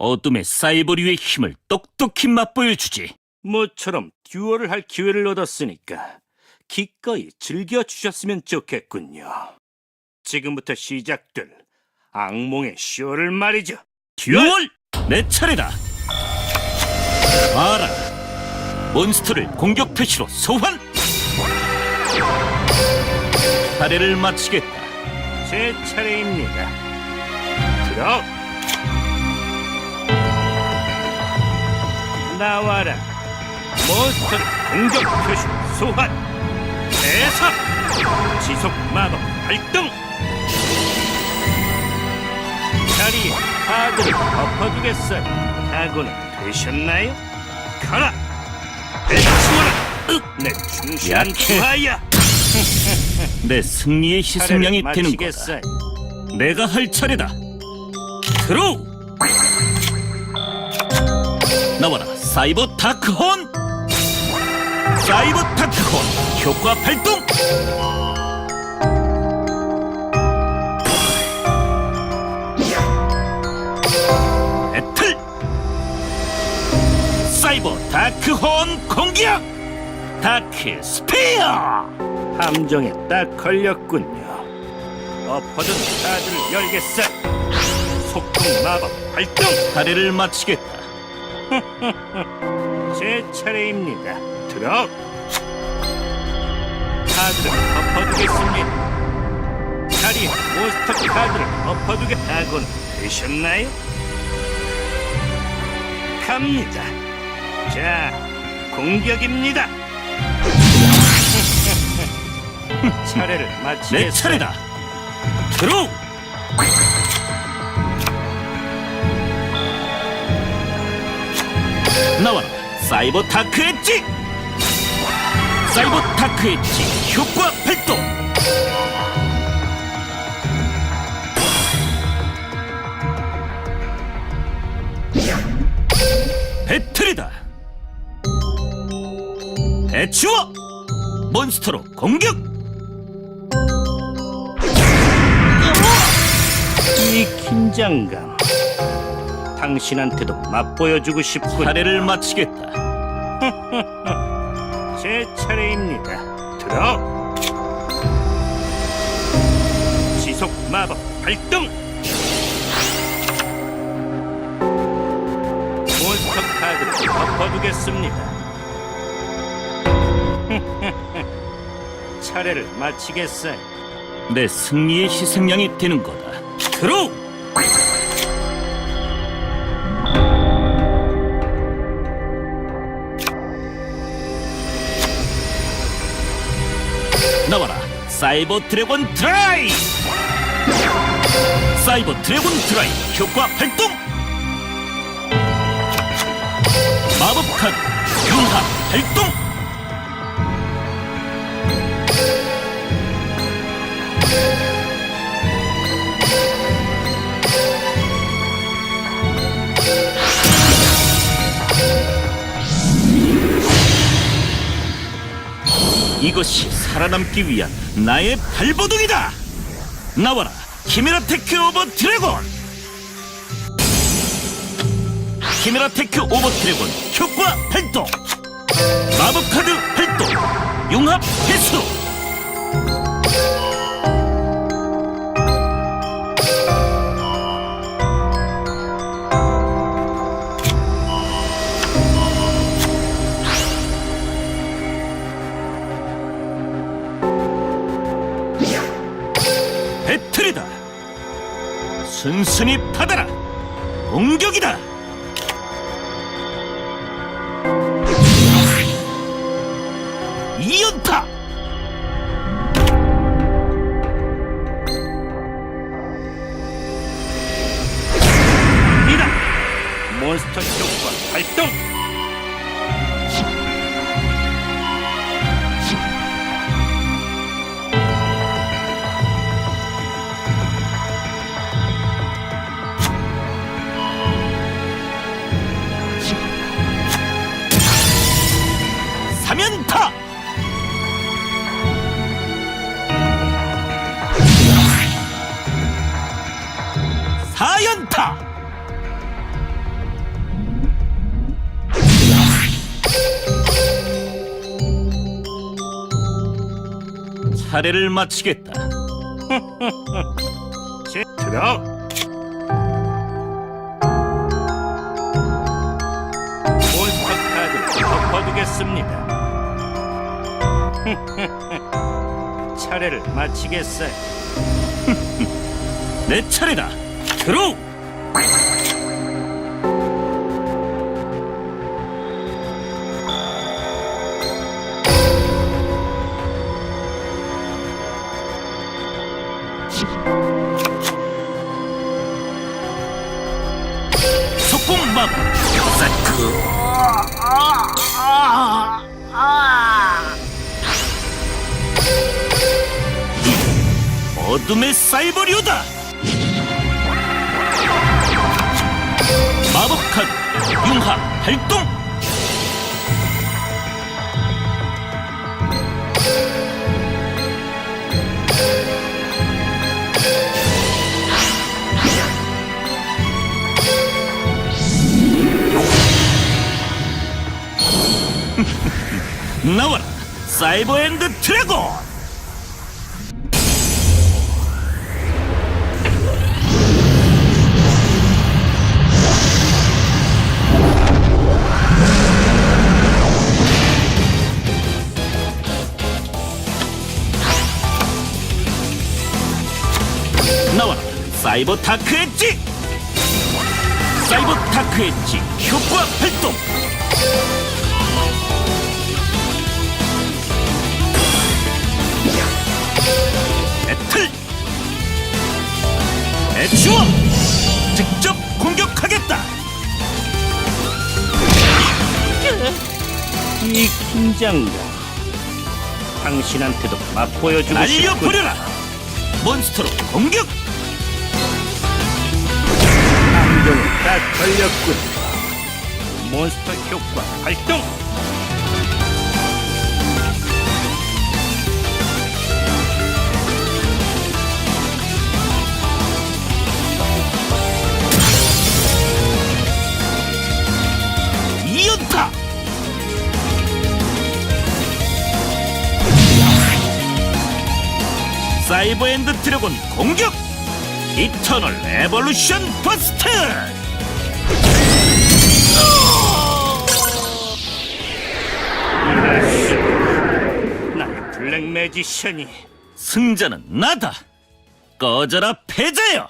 어둠의 사이버류의 힘을 똑똑히 맛보여 주지. 모처럼 듀얼을 할 기회를 얻었으니까 기꺼이 즐겨주셨으면 좋겠군요. 지금부터 시작될 악몽의 쇼를 말이죠. 듀얼! 내 차례다. 봐라. 몬스터를 공격 표시로 소환. 차례를 마치겠다. 제 차례입니다. 들어! 나와라. 몬스터를 공격 표시 소환. 대사! 지속 마법 발동! 자리에 카드를 엎어두겠어요. 각오는 되셨나요? 가라! 배치워라! 내 충실한 약해. 부하야! 내 승리의 희생양이 차례를 되는 거다. 마치겠어요. 내가 할 차례다. 드로우! 나와라, 사이버 다크혼! 사이버 다크혼 효과 발동! 배틀! 사이버 다크혼 공격! 다크 스피어! 함정에 딱 걸렸군요. 엎어둔 카드를 열겠어. 속공 마법 발동. 다리를 마치겠다. 제 차례입니다. 들어. 카드를 엎어두겠습니다. 자리에 몬스터 카드를 엎어두게 하곤 되셨나요? 갑니다. 자, 공격입니다. 차례를 내 마치겠습니다. 차례다. 드로 사이버 다크 엣지! 사이버 다크 엣지 효과 발동! 배틀이다! 배치워! 몬스터로 공격! 이 긴장감. 당신한테도 맛보여주고 싶군. 차례를 마치겠다. 제 차례입니다. 들어. 지속 마법 발동. 몬스터 카드를 덮어두겠습니다. 차례를 마치겠어요. 내 승리의 희생양이 되는 거다. 드로 나와라, 사이버 드래곤 드라이! 사이버 드래곤 드라이 효과 발동! 마법 카드 융합 발동! 이것이 살아남기 위한 나의 발버둥이다! 나와라, 키메라 테크 오버 드래곤! 키메라 테크 오버 드래곤 효과 발동! 마법 카드 발동! 융합 회수! 순순히 받아라! 공격이다! 이연타! 많다. 사례를 마치겠다. 제대로. 겠습니다. 차례를 마치겠어요. 내 차례다. 들어! 어둠의 사이버리오다. 마법 카드 융합 발동. 나와라 사이버 엔드 드래곤 사이버 다크 엣지 사이버 다크 엣지 효과 발동! 배틀! 애추어 직접 공격하겠다! 이 긴장감. 당신한테도 맛보여주고 싶군. 날려버려라! 몬스터로 공격 딱 걸렸군. 몬스터 효과 발동. 사이버 엔드 드래곤 공격 이터널 에볼루션 버스트 나의 블랙 매지션이 승자는 나다. 꺼져라 패자여